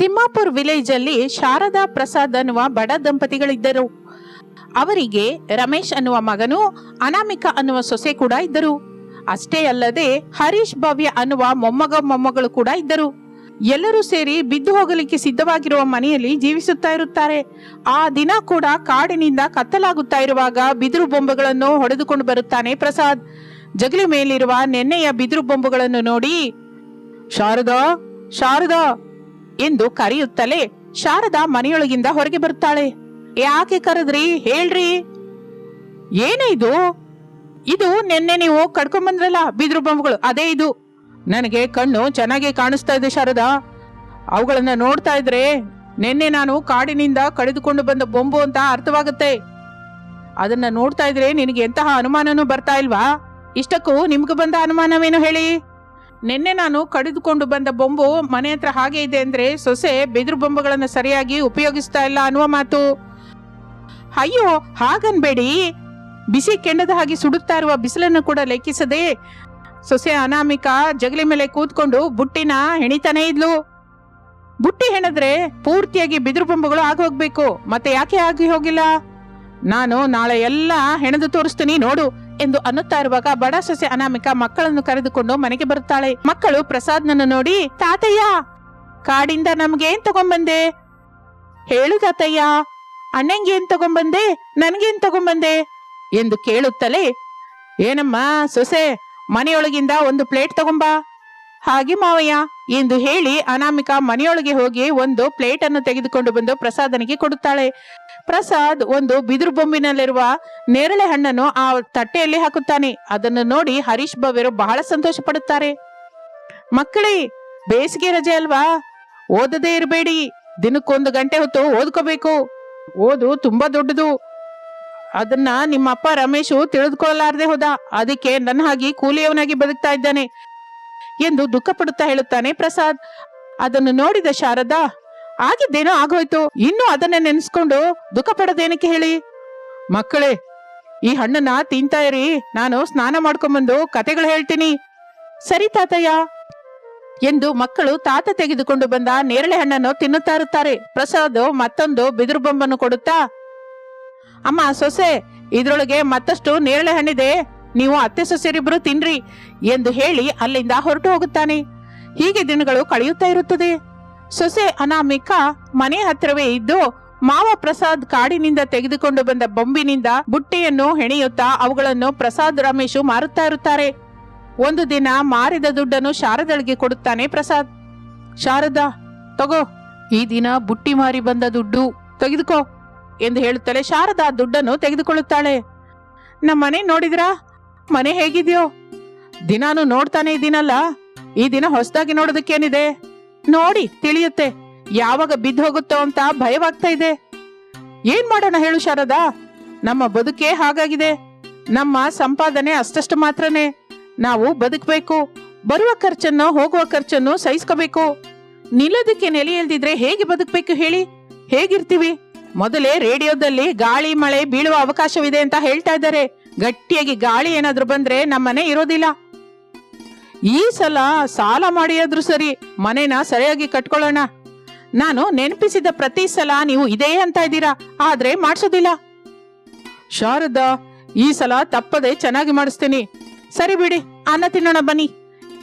Timmapur village ಅಲ್ಲಿ ಶಾರದಾ ಪ್ರಸಾದ್ ಅನ್ನುವ ಬಡ ದಂಪತಿಗಳಿದ್ದರು. ಅವರಿಗೆ ರಮೇಶ್ ಅನ್ನುವ ಮಗನು, ಅನಾಮಿಕಾ ಅನ್ನುವ ಸೊಸೆ ಕೂಡ ಇದ್ದರು. ಅಷ್ಟೇ ಅಲ್ಲದೆ ಹರೀಶ್ ಭವ್ಯ ಅನ್ನುವ ಮೊಮ್ಮಗ ಮೊಮ್ಮಗಳು ಕೂಡ ಇದ್ದರು. ಎಲ್ಲರೂ ಸೇರಿ ಬಿದ್ದು ಹೋಗಲಿಕ್ಕೆ ಸಿದ್ಧವಾಗಿರುವ ಮನೆಯಲ್ಲಿ ಜೀವಿಸುತ್ತಾ ಇರುತ್ತಾರೆ. ಆ ದಿನ ಕೂಡ ಕಾಡಿನಿಂದ ಕತ್ತಲಾಗುತ್ತಾ ಇರುವಾಗ ಬಿದಿರು ಬೊಂಬೆಗಳನ್ನು ಹೊಡೆದುಕೊಂಡು ಬರುತ್ತಾನೆ ಪ್ರಸಾದ್. ಜಗಲಿ ಮೇಲಿರುವ ನೆನ್ನೆಯ ಬಿದಿರು ಬೊಂಬುಗಳನ್ನು ನೋಡಿ, ಶಾರದಾ ಶಾರದಾ ಎಂದು ಕರೆಯುತ್ತಲೇ ಶಾರದಾ ಮನೆಯೊಳಗಿಂದ ಹೊರಗೆ ಬರುತ್ತಾಳೆ. ಯಾಕೆ ಕರೆದ್ರಿ, ಹೇಳ್ರಿ. ಏನೇ ಇದು? ಇದು ನಿನ್ನೆ ನೀವು ಕಡ್ಕೊಂಡ್ ಬಿದ್ರು ಬೊಂಬುಗಳು, ಅದೇ ಇದು. ನನಗೆ ಕಣ್ಣು ಚೆನ್ನಾಗಿ ಕಾಣಿಸ್ತಾ ಇದೆ ಶಾರದಾ. ಅವುಗಳನ್ನ ನೋಡ್ತಾ ಇದ್ರೆ ನಿನ್ನೆ ನಾನು ಕಾಡಿನಿಂದ ಕಳೆದುಕೊಂಡು ಬಂದ ಬೊಂಬು ಅಂತ ಅರ್ಥವಾಗುತ್ತೆ. ಅದನ್ನ ನೋಡ್ತಾ ಇದ್ರೆ ನಿನಗೆ ಎಂತಹ ಅನುಮಾನನೂ ಬರ್ತಾ ಇಲ್ವಾ? ಇಷ್ಟಕ್ಕೂ ನಿಮ್ಗೆ ಬಂದ ಅನುಮಾನವೇನು ಹೇಳಿ? ನಿನ್ನೆ ನಾನು ಕಡಿದುಕೊಂಡು ಬಂದ ಬೊಂಬು ಮನೆ ಹತ್ರ ಹಾಗೆ ಇದೆ ಅಂದ್ರೆ ಸೊಸೆ ಬಿದಿರು ಬೊಂಬುಗಳನ್ನು ಸರಿಯಾಗಿ ಉಪಯೋಗಿಸ್ತಾ ಇಲ್ಲ ಅನ್ನುವ ಮಾತು. ಅಯ್ಯೋ, ಹಾಗನ್ಬೇಡಿ. ಬಿಸಿ ಕೆಂಡದ ಹಾಗೆ ಸುಡುತ್ತಾ ಇರುವ ಬಿಸಿಲನ್ನು ಕೂಡ ಲೆಕ್ಕಿಸದೆ ಸೊಸೆ ಅನಾಮಿಕ ಜಗಲಿ ಮೇಲೆ ಕೂತ್ಕೊಂಡು ಬುಟ್ಟಿನ ಹೆಣಿತಾನೇ ಇದ್ಲು. ಬುಟ್ಟಿ ಹೆಣದ್ರೆ ಪೂರ್ತಿಯಾಗಿ ಬಿದಿರು ಬೊಂಬುಗಳು ಆಗಿ ಹೋಗ್ಬೇಕು. ಮತ್ತೆ ಯಾಕೆ ಆಗಿ ಹೋಗಿಲ್ಲ? ನಾನು ನಾಳೆ ಎಲ್ಲ ಹೆಣೆದು ತೋರಿಸ್ತೀನಿ, ನೋಡು. ಎಂದು ಅನ್ನುತ್ತಾ ಇರುವಾಗ ಬಡ ಸೊಸೆ ಅನಾಮಿಕ ಮಕ್ಕಳನ್ನು ಕರೆದುಕೊಂಡು ಮನೆಗೆ ಬರುತ್ತಾಳೆ. ಮಕ್ಕಳು ಪ್ರಸಾದ್ನನ್ನು ನೋಡಿ, ತಾತಯ್ಯ, ಕಾಡಿಂದ ನಮ್ಗೇನ್ ತಗೊಂಬಂದೆ? ಹೇಳು ತಾತಯ್ಯ ಅಣ್ಣಂಗೆ ಏನ್ ತಗೊಂಬಂದೆ? ನನ್ಗೇನ್ ತಗೊಂಬಂದೆ? ಎಂದು ಕೇಳುತ್ತಲೇ, ಏನಮ್ಮ ಸೊಸೆ, ಮನೆಯೊಳಗಿಂದ ಒಂದು ಪ್ಲೇಟ್ ತಗೊಂಬಾ. ಹಾಗೆ ಮಾವಯ್ಯ, ಎಂದು ಹೇಳಿ ಅನಾಮಿಕಾ ಮನೆಯೊಳಗೆ ಹೋಗಿ ಒಂದು ಪ್ಲೇಟ್ ಅನ್ನು ತೆಗೆದುಕೊಂಡು ಬಂದು ಪ್ರಸಾದನಿಗೆ ಕೊಡುತ್ತಾಳೆ. ಪ್ರಸಾದ್ ಒಂದು ಬಿದಿರು ಬೊಂಬಿನಲ್ಲಿರುವ ನೇರಳೆ ಹಣ್ಣನ್ನು ಆ ತಟ್ಟೆಯಲ್ಲಿ ಹಾಕುತ್ತಾನೆ. ಅದನ್ನು ನೋಡಿ ಹರೀಶ್ ಭವ್ಯರು ಬಹಳ ಸಂತೋಷ ಪಡುತ್ತಾರೆ. ಮಕ್ಕಳೇ, ಬೇಸಿಗೆ ರಜೆ ಅಲ್ವಾ? ಓದದೇ ಇರಬೇಡಿ. ದಿನಕ್ಕೊಂದು ಗಂಟೆ ಹೊತ್ತು ಓದ್ಕೋಬೇಕು. ಓದು ತುಂಬಾ ದೊಡ್ಡದು. ಅದನ್ನ ನಿಮ್ಮ ಅಪ್ಪ ರಮೇಶು ತಿಳಿದುಕೊಳ್ಳಲಾರದೆ ಹೋದ. ಅದಕ್ಕೆ ನನ್ನ ಹಾಗೆ ಕೂಲಿಯವನಾಗಿ ಬದುಕ್ತಾ ಇದ್ದಾನೆ ಎಂದು ದುಃಖ ಪಡುತ್ತಾ ಹೇಳುತ್ತಾನೆ ಪ್ರಸಾದ್. ಅದನ್ನು ನೋಡಿದ ಶಾರದಾ ಆಗಿದ್ದೇನೋ ಆಗೋಯ್ತು. ಇನ್ನು ಅದನ್ನ ನೆನೆಸ್ಕೊಂಡು ದುಃಖ ಪಡೋದೇನಕ್ಕೆ ಹೇಳಿ? ಮಕ್ಕಳೇ, ಈ ಹಣ್ಣನ್ನ ತಿಂತಾ ಇರಿ. ನಾನು ಸ್ನಾನ ಮಾಡ್ಕೊಂಬಂದು ಕತೆಗಳು ಹೇಳ್ತೀನಿ. ಸರಿ ತಾತಯ್ಯ. ಎಂದು ಮಕ್ಕಳು ತಾತ ತೆಗೆದುಕೊಂಡು ಬಂದ ನೇರಳೆ ಹಣ್ಣನ್ನು ತಿನ್ನುತ್ತಾ ಇರುತ್ತಾರೆ. ಪ್ರಸಾದ್ ಮತ್ತೊಂದು ಬಿದಿರು ಬೊಂಬನ್ನು ಕೊಡುತ್ತಾ, ಅಮ್ಮ, ಸೊಸೆ, ಇದ್ರೊಳಗೆ ಮತ್ತಷ್ಟು ನೇರಳೆ ಹಣ್ಣಿದೆ. ನೀವು ಅತ್ತೆ ಸೊಸೆರಿಬ್ರು ತಿನ್ರಿ ಎಂದು ಹೇಳಿ ಅಲ್ಲಿಂದ ಹೊರಟು ಹೋಗುತ್ತಾನೆ. ಹೀಗೆ ದಿನಗಳು ಕಳೆಯುತ್ತಾ ಇರುತ್ತದೆ. ಸೊಸೆ ಅನಾಮಿಕಾ ಮನೆ ಹತ್ತಿರವೇ ಇದ್ದು ಮಾವ ಪ್ರಸಾದ್ ಕಾಡಿನಿಂದ ತೆಗೆದುಕೊಂಡು ಬಂದ ಬೊಂಬಿನಿಂದ ಬುಟ್ಟಿಯನ್ನು ಹೆಣೆಯುತ್ತಾ ಅವುಗಳನ್ನು ಪ್ರಸಾದ್ ರಮೇಶು ಮಾರುತ್ತಾ ಇರುತ್ತಾರೆ. ಒಂದು ದಿನ ಮಾರಿದ ದುಡ್ಡನ್ನು ಶಾರದಳಿಗೆ ಕೊಡುತ್ತಾನೆ ಪ್ರಸಾದ್. ಶಾರದಾ, ತಗೋ, ಈ ದಿನ ಬುಟ್ಟಿ ಮಾರಿ ಬಂದ ದುಡ್ಡು ತೆಗೆದುಕೋ ಎಂದು ಹೇಳುತ್ತಲೇ ಶಾರದಾ ದುಡ್ಡನ್ನು ತೆಗೆದುಕೊಳ್ಳುತ್ತಾಳೆ. ನಮ್ಮ ಮನೆ ನೋಡಿದ್ರಾ? ಮನೆ ಹೇಗಿದೆಯೋ? ದಿನಾನು ನೋಡ್ತಾನೆ ಇದ್ದೀನಲ್ಲ ಈ ದಿನ ಹೊಸದಾಗಿ ನೋಡೋದಕ್ಕೇನಿದೆ? ನೋಡಿ, ತಿಳಿಯುತ್ತೆ. ಯಾವಾಗ ಬಿದ್ದು ಹೋಗುತ್ತೋ ಅಂತ ಭಯವಾಗ್ತಾ ಇದೆ. ಏನ್ ಮಾಡೋಣ ಹೇಳು ಶಾರದಾ? ನಮ್ಮ ಬದುಕೇ ಹಾಗಾಗಿದೆ. ನಮ್ಮ ಸಂಪಾದನೆ ಅಷ್ಟಷ್ಟು ಮಾತ್ರನೇ. ನಾವು ಬದುಕಬೇಕು. ಬರುವ ಖರ್ಚನ್ನು, ಹೋಗುವ ಖರ್ಚನ್ನು ಸಹಿಸ್ಕೋಬೇಕು. ನಿಲ್ಲೋದಕ್ಕೆ ನೆಲೆ ಇಲ್ದಿದ್ರೆ ಹೇಗೆ ಬದುಕಬೇಕು ಹೇಳಿ? ಹೇಗಿರ್ತೀವಿ? ಮೊದಲೇ ರೇಡಿಯೋದಲ್ಲಿ ಗಾಳಿ, ಮಳೆ ಬೀಳುವ ಅವಕಾಶವಿದೆ ಅಂತ ಹೇಳ್ತಾ ಇದ್ದಾರೆ. ಗಟ್ಟಿಯಾಗಿ ಗಾಳಿ ಏನಾದ್ರೂ ಬಂದ್ರೆ ನಮ್ಮನೆ ಇರೋದಿಲ್ಲ. ಈ ಸಲ ಸಾಲ ಮಾಡಿಯಾದ್ರೂ ಸರಿ ಮನೇನ ಸರಿಯಾಗಿ ಕಟ್ಕೊಳ್ಳೋಣ. ನಾನು ನೆನಪಿಸಿದ ಪ್ರತಿ ಸಲ ನೀವು ಇದೇ ಅಂತ ಇದ್ದೀರಾ? ಆದ್ರೆ ಮಾಡಿಸೋದಿಲ್ಲ. ಶಾರದಾ, ಈ ಸಲ ತಪ್ಪದೆ ಚೆನ್ನಾಗಿ ಮಾಡಿಸ್ತೀನಿ. ಸರಿ ಬಿಡಿ, ಅನ್ನ ತಿನ್ನೋಣ ಬನ್ನಿ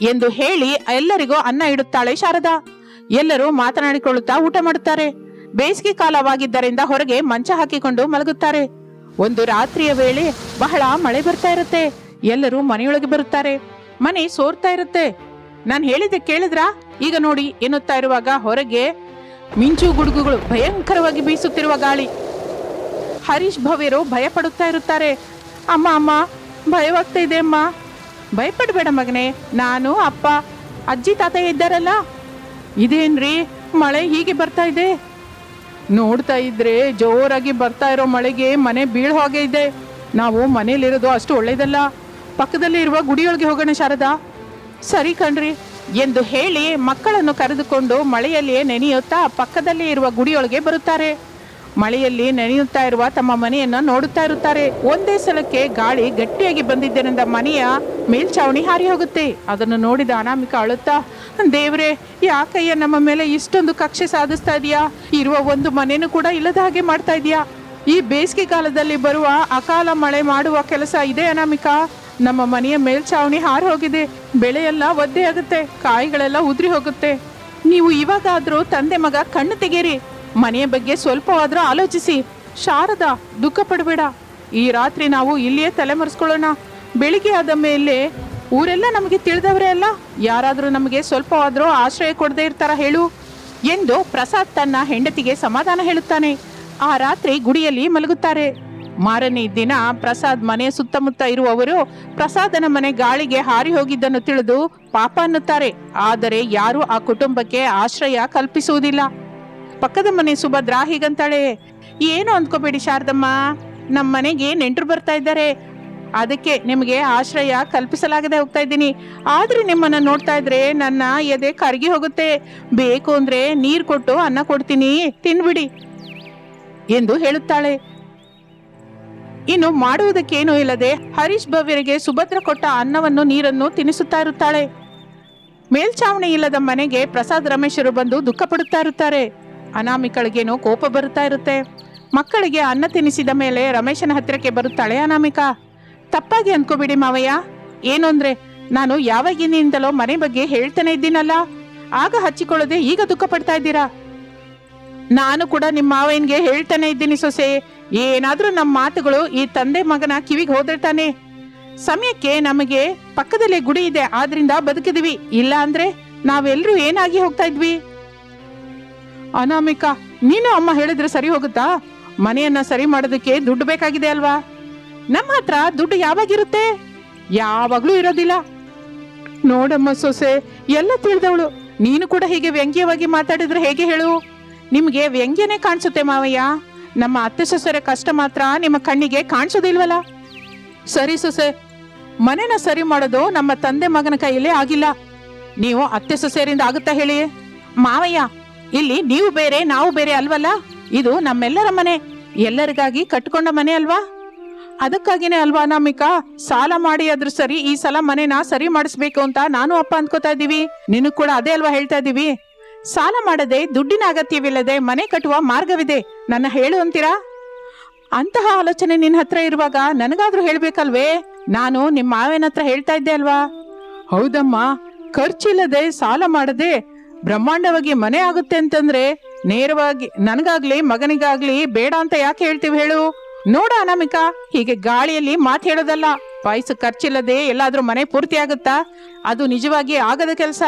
ಎಂದು ಹೇಳಿ ಎಲ್ಲರಿಗೂ ಅನ್ನ ಇಡುತ್ತಾಳೆ ಶಾರದಾ. ಎಲ್ಲರೂ ಮಾತನಾಡಿಕೊಳ್ಳುತ್ತಾ ಊಟ ಮಾಡುತ್ತಾರೆ. ಬೇಸಿಗೆ ಕಾಲವಾಗಿದ್ದರಿಂದ ಹೊರಗೆ ಮಂಚ ಹಾಕಿಕೊಂಡು ಮಲಗುತ್ತಾರೆ. ಒಂದು ರಾತ್ರಿಯ ವೇಳೆ ಬಹಳ ಮಳೆ ಬರ್ತಾ ಇರುತ್ತೆ. ಎಲ್ಲರೂ ಮನೆಯೊಳಗೆ ಬರುತ್ತಾರೆ. ಮನೆ ಸೋರ್ತಾ ಇರುತ್ತೆ. ನಾನು ಹೇಳಿದ್ದೆ ಕೇಳಿದ್ರಾ? ಈಗ ನೋಡಿ ಎನ್ನುತ್ತಾ ಇರುವಾಗ ಹೊರಗೆ ಮಿಂಚು ಗುಡುಗುಗಳು ಭಯಂಕರವಾಗಿ ಬೀಸುತ್ತಿರುವ ಗಾಳಿ. ಹರೀಶ್ ಭವ್ಯರು ಭಯ ಪಡುತ್ತಾ ಇರುತ್ತಾರೆ. ಅಮ್ಮ ಅಮ್ಮ, ಭಯವಾಗ್ತಾ ಇದೆ ಅಮ್ಮ. ಭಯಪಡಬೇಡ ಮಗನೇ, ನಾನು, ಅಪ್ಪ, ಅಜ್ಜಿ, ತಾತ ಇದ್ದಾರಲ್ಲ. ಇದೇನ್ರಿ? ಮಳೆ ಹೀಗೆ ಬರ್ತಾ ಇದೆ. ನೋಡ್ತಾ ಇದ್ರೆ ಜೋರಾಗಿ ಬರ್ತಾ ಇರೋ ಮಳೆಗೆ ಮನೆ ಬೀಳ್ ಹಾಗೆ ಇದೆ. ನಾವು ಮನೇಲಿರೋದು ಅಷ್ಟು ಒಳ್ಳೇದಲ್ಲ. ಪಕ್ಕದಲ್ಲಿ ಇರುವ ಗುಡಿಯೊಳಗೆ ಹೋಗೋಣ ಶಾರದಾ? ಸರಿ ಕಣ್ರಿ. ಎಂದು ಹೇಳಿ ಮಕ್ಕಳನ್ನು ಕರೆದುಕೊಂಡು ಮಳೆಯಲ್ಲಿಯೇ ನೆನೆಯುತ್ತಾ ಪಕ್ಕದಲ್ಲಿ ಇರುವ ಗುಡಿಯೊಳಗೆ ಬರುತ್ತಾರೆ. ಮಳೆಯಲ್ಲಿ ನೆನೆಯುತ್ತಾ ಇರುವ ತಮ್ಮ ಮನೆಯನ್ನ ನೋಡುತ್ತಾ ಇರುತ್ತಾರೆ. ಒಂದೇ ಸಲಕ್ಕೆ ಗಾಳಿ ಗಟ್ಟಿಯಾಗಿ ಬಂದಿದ್ದರಿಂದ ಮನೆಯ ಮೇಲ್ಛಾವಣಿ ಹಾರಿ ಹೋಗುತ್ತೆ. ಅದನ್ನು ನೋಡಿದ ಅನಾಮಿಕ ಅಳುತ್ತಾ, ದೇವ್ರೆ, ಯಾಕಯ್ಯ ನಮ್ಮ ಮೇಲೆ ಇಷ್ಟೊಂದು ಕಕ್ಷೆ ಸಾಧಿಸ್ತಾ ಇದೆಯಾ? ಇರುವ ಒಂದು ಮನೆಯೂ ಕೂಡ ಇಲ್ಲದ ಹಾಗೆ ಮಾಡ್ತಾ ಇದೆಯಾ? ಈ ಬೇಸಿಗೆ ಕಾಲದಲ್ಲಿ ಬರುವ ಅಕಾಲ ಮಳೆ ಮಾಡುವ ಕೆಲಸ ಇದೆ ಅನಾಮಿಕ ನಮ್ಮ ಮನೆಯ ಮೇಲ್ಛಾವಣಿ ಹಾರು ಹೋಗಿದೆ. ಬೆಳೆಯೆಲ್ಲ ಒದ್ದೆ ಆಗುತ್ತೆ. ಕಾಯಿಗಳೆಲ್ಲ ಉದುರಿ ಹೋಗುತ್ತೆ. ನೀವು ಇವಾಗಾದ್ರೂ ತಂದೆ ಮಗ ಕಣ್ಣು ತೆಗೀರಿ ಮನೆಯ ಬಗ್ಗೆ ಸ್ವಲ್ಪವಾದ್ರೂ ಆಲೋಚಿಸಿ. ಶಾರದಾ, ದುಃಖ ಪಡಬೇಡ. ಈ ರಾತ್ರಿ ನಾವು ಇಲ್ಲಿಯೇ ತಲೆಮರೆಸ್ಕೊಳ್ಳೋಣ ಬೆಳಿಗ್ಗೆ ಆದ ಮೇಲೆ ಊರೆಲ್ಲ ನಮಗೆ ತಿಳಿದವರೇ ಅಲ್ಲ? ಯಾರಾದರೂ ನಮಗೆ ಸ್ವಲ್ಪವಾದರೂ ಆಶ್ರಯ ಕೊಡದೇ ಇರ್ತಾರ ಹೇಳು? ಎಂದು ಪ್ರಸಾದ್ ತನ್ನ ಹೆಂಡತಿಗೆ ಸಮಾಧಾನ ಹೇಳುತ್ತಾನೆ. ಆ ರಾತ್ರಿ ಗುಡಿಯಲ್ಲಿ ಮಲಗುತ್ತಾರೆ. ಮಾರನೇ ದಿನ ಪ್ರಸಾದ್ ಮನೆ ಸುತ್ತಮುತ್ತ ಇರುವವರು ಪ್ರಸಾದನ ಮನೆ ಗಾಳಿಗೆ ಹಾರಿ ಹೋಗಿದ್ದನ್ನು ತಿಳಿದು ಪಾಪ ಅನ್ನುತ್ತಾರೆ. ಆದರೆ ಯಾರೂ ಆ ಕುಟುಂಬಕ್ಕೆ ಆಶ್ರಯ ಕಲ್ಪಿಸುವುದಿಲ್ಲ. ಪಕ್ಕದ ಮನೆ ಸುಭದ್ರ ಹೀಗಂತಾಳೆ, ಏನು ಅಂದ್ಕೋಬೇಡಿ ಶಾರದಮ್ಮ ನಮ್ಮ ಮನೆಗೆ ನೆಂಟರು ಬರ್ತಾ ಇದ್ದಾರೆ. ಅದಕ್ಕೆ ನಿಮಗೆ ಆಶ್ರಯ ಕಲ್ಪಿಸಲಾಗದೆ ಹೋಗ್ತಾ ಇದ್ದೀನಿ. ಆದ್ರೆ ನಿಮ್ಮನ್ನ ನೋಡ್ತಾ ಇದ್ರೆ ನನ್ನ ಎದೆ ಕರಗಿ ಹೋಗುತ್ತೆ. ಬೇಕು ಅಂದ್ರೆ ನೀರು ಕೊಟ್ಟು ಅನ್ನ ಕೊಡ್ತೀನಿ. ತಿನ್ಬಿಡಿ. ಎಂದು ಹೇಳುತ್ತಾಳೆ. ಇನ್ನು ಮಾಡುವುದಕ್ಕೇನೂ ಇಲ್ಲದೆ ಹರೀಶ್ ಭವ್ಯರಿಗೆ ಸುಭದ್ರ ಕೊಟ್ಟ ಅನ್ನವನ್ನು ನೀರನ್ನು ತಿನ್ನಿಸುತ್ತಾ ಇರುತ್ತಾಳೆ. ಮೇಲ್ಛಾವಣಿ ಇಲ್ಲದ ಮನೆಗೆ ಪ್ರಸಾದ್ ರಮೇಶರು ಬಂದು ದುಃಖ ಪಡುತ್ತಾ ಇರುತ್ತಾರೆ. ಅನಾಮಿಕಳಿಗೇನೋ ಕೋಪ ಬರುತ್ತಾ ಇರುತ್ತೆ. ಮಕ್ಕಳಿಗೆ ಅನ್ನ ತಿನ್ನಿಸಿದ ಮೇಲೆ ರಮೇಶನ ಹತ್ತಿರಕ್ಕೆ ಬರುತ್ತಾಳೆ ಅನಾಮಿಕ. ತಪ್ಪಾಗಿ ಅನ್ಕೋಬಿಡಿ ಮಾವಯ್ಯ. ಏನು ಅಂದ್ರೆ, ನಾನು ಯಾವಾಗಿನಿಂದಲೋ ಮನೆ ಬಗ್ಗೆ ಹೇಳ್ತಾನೆ ಇದ್ದೀನಲ್ಲ. ಆಗ ಹಚ್ಚಿಕೊಳ್ಳದೆ ಈಗ ದುಃಖ ಪಡ್ತಾ ಇದ್ದೀರಾ? ನಾನು ಕೂಡ ನಿಮ್ಮ ಮಾವಯ್ಯನ್ಗೆ ಹೇಳ್ತಾನೆ ಇದ್ದೀನಿ ಸೊಸೆ. ಏನಾದ್ರೂ ನಮ್ಮ ಮಾತುಗಳು ಈ ತಂದೆ ಮಗನ ಕಿವಿಗೆ ಹೋದಿರ್ತಾನೆ. ಸಮಯಕ್ಕೆ ನಮಗೆ ಪಕ್ಕದಲ್ಲೇ ಗುಡಿ ಇದೆ, ಆದ್ರಿಂದ ಬದುಕಿದ್ವಿ. ಇಲ್ಲ ಅಂದ್ರೆ ನಾವೆಲ್ಲರೂ ಏನಾಗಿ ಹೋಗ್ತಾ ಇದ್ವಿ? ಅನಾಮಿಕಾ, ನೀನು ಅಮ್ಮ ಹೇಳಿದ್ರೆ ಸರಿ ಹೋಗುತ್ತಾ? ಮನೆಯನ್ನ ಸರಿ ಮಾಡೋದಕ್ಕೆ ದುಡ್ಡು ಬೇಕಾಗಿದೆ ಅಲ್ವಾ? ನಮ್ಮ ಹತ್ರ ದುಡ್ಡು ಯಾವಾಗಿರುತ್ತೆ? ಯಾವಾಗ್ಲೂ ಇರೋದಿಲ್ಲ. ನೋಡಮ್ಮ ಸೊಸೆ, ಎಲ್ಲ ತಿಳಿದವಳು. ನೀನು ಕೂಡ ಹೀಗೆ ವ್ಯಂಗ್ಯವಾಗಿ ಮಾತಾಡಿದ್ರೆ ಹೇಗೆ ಹೇಳು? ನಿಮ್ಗೆ ವ್ಯಂಗ್ಯನೇ ಕಾಣಿಸುತ್ತೆ ಮಾವಯ್ಯ. ನಮ್ಮ ಅತ್ತೆ ಸೊಸೆರ ಕಷ್ಟ ಮಾತ್ರ ನಿಮ್ಮ ಕಣ್ಣಿಗೆ ಕಾಣಿಸೋದಿಲ್ವಲ್ಲ? ಸರಿ ಸೊಸೆ, ಮನೆನ ಸರಿ ಮಾಡೋದು ನಮ್ಮ ತಂದೆ ಮಗನ ಕೈಯಲ್ಲೇ ಆಗಿಲ್ಲ. ನೀವು ಅತ್ತೆ ಸೊಸೆಯರಿಂದ ಆಗುತ್ತಾ ಹೇಳಿ? ಮಾವಯ್ಯ, ಇಲ್ಲಿ ನೀವು ಬೇರೆ, ನಾವು ಬೇರೆ ಅಲ್ವಲ್ಲ? ಇದು ನಮ್ಮೆಲ್ಲರ ಮನೆ. ಎಲ್ಲರಿಗಾಗಿ ಕಟ್ಕೊಂಡ ಮನೆ ಅಲ್ವಾ? ಅದಕ್ಕಾಗಿನೇ ಅಲ್ವಾ ಅನಾಮಿಕಾ, ಸಾಲ ಮಾಡಿ ಆದ್ರೂ ಸರಿ ಈ ಸಲ ಮನೆನ ಸರಿ ಮಾಡಿಸ್ಬೇಕು ಅಂತ ನಾನು ಅಪ್ಪ ಅಂದ್ಕೋತಾ ಇದ್ದೀವಿ. ನಿನಗ್ ಕೂಡ ಅದೇ ಅಲ್ವಾ ಹೇಳ್ತಾ ಇದ್ದೀವಿ? ಸಾಲ ಮಾಡದೆ ದುಡ್ಡಿನ ಅಗತ್ಯವಿಲ್ಲದೆ ಮನೆ ಕಟ್ಟುವ ಮಾರ್ಗವಿದೆ. ನನ್ನ ಹೇಳು ಅಂತೀರಾ? ಅಂತಹ ಆಲೋಚನೆ ನಿನ್ನ ಹತ್ರ ಇರುವಾಗ ನನಗಾದ್ರೂ ಹೇಳ್ಬೇಕಲ್ವೇ? ನಾನು ನಿಮ್ಮ ಮಾವೇನ ಹತ್ರ ಹೇಳ್ತಾ ಇದ್ದೆ ಅಲ್ವಾ? ಹೌದಮ್ಮ. ಖರ್ಚಿಲ್ಲದೆ ಸಾಲ ಮಾಡದೆ ಬ್ರಹ್ಮಾಂಡವಾಗಿ ಮನೆ ಆಗುತ್ತೆ ಅಂತಂದ್ರೆ ನೇರವಾಗಿ ನನಗಾಗ್ಲಿ ಮಗನಿಗಾಗ್ಲಿ ಬೇಡ ಅಂತ ಯಾಕೆ ಹೇಳ್ತೀವಿ ಹೇಳು? ನೋಡ ಅನಾಮಿಕಾ, ಹೀಗೆ ಗಾಳಿಯಲ್ಲಿ ಮಾತು ಹೇಳೋದಲ್ಲ. ವಯಸ್ಸು ಖರ್ಚಿಲ್ಲದೆ ಎಲ್ಲಾದ್ರೂ ಮನೆ ಪೂರ್ತಿ ಆಗುತ್ತಾ? ಅದು ನಿಜವಾಗಿ ಆಗದ ಕೆಲಸ.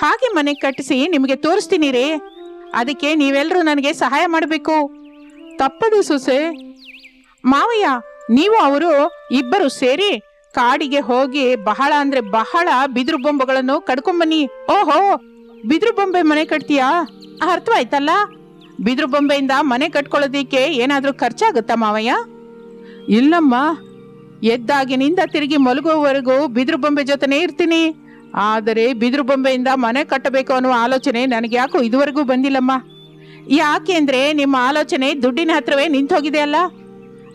ಹಾಗೆ ಮನೆ ಕಟ್ಟಿಸಿ ನಿಮಗೆ ತೋರಿಸ್ತೀನಿ ರೀ ಅದಕ್ಕೆ ನೀವೆಲ್ಲರೂ ನನಗೆ ಸಹಾಯ ಮಾಡಬೇಕು. ತಪ್ಪದು ಸೊಸೆ. ಮಾವಯ್ಯ, ನೀವು ಅವರು ಇಬ್ಬರು ಸೇರಿ ಕಾಡಿಗೆ ಹೋಗಿ ಬಹಳ ಅಂದ್ರೆ ಬಹಳ ಬಿದಿರು ಬೊಂಬೆಗಳನ್ನು ಕಡ್ಕೊಂಬನ್ನಿ. ಓಹೋ, ಬಿದಿರು ಬೊಂಬೆ ಮನೆ ಕಟ್ತೀಯಾ? ಅರ್ಥವಾಯ್ತಲ್ಲ? ಬಿದಿರು ಬೊಂಬೆಯಿಂದ ಮನೆ ಕಟ್ಕೊಳ್ಳೋದಿಕ್ಕೆ ಏನಾದರೂ ಖರ್ಚಾಗುತ್ತಾ ಮಾವಯ್ಯ? ಇಲ್ಲಮ್ಮ, ಎದ್ದಾಗಿನಿಂದ ತಿರುಗಿ ಮಲಗುವವರೆಗೂ ಬಿದಿರು ಬೊಂಬೆ ಜೊತೆನೇ ಇರ್ತೀನಿ. ಆದರೆ ಬಿದಿರು ಬೊಂಬೆಯಿಂದ ಮನೆ ಕಟ್ಟಬೇಕು ಅನ್ನೋ ಆಲೋಚನೆ ನನಗೆ ಯಾಕೋ ಇದುವರೆಗೂ ಬಂದಿಲ್ಲಮ್ಮ. ಯಾಕೆಂದ್ರೆ ನಿಮ್ಮ ಆಲೋಚನೆ ದುಡ್ಡಿನ ಹತ್ರವೇ ನಿಂತೋಗಿದೆ ಅಲ್ಲ?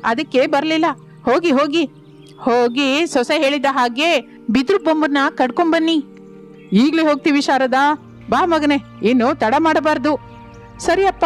ಅದಕ್ಕೆ ಬರಲಿಲ್ಲ. ಹೋಗಿ ಹೋಗಿ. ಹೋಗಿ ಸೊಸೆ ಹೇಳಿದ ಹಾಗೆ ಬಿದಿರು ಬೊಂಬನ್ನ ಕಡ್ಕೊಂಬನ್ನಿ ಈಗಲೇ ಹೋಗ್ತೀವಿ ಶಾರದಾ. ಬಾ ಮಗನೆ, ಇನ್ನು ತಡ ಮಾಡಬಾರ್ದು. ಸರಿಯಪ್ಪ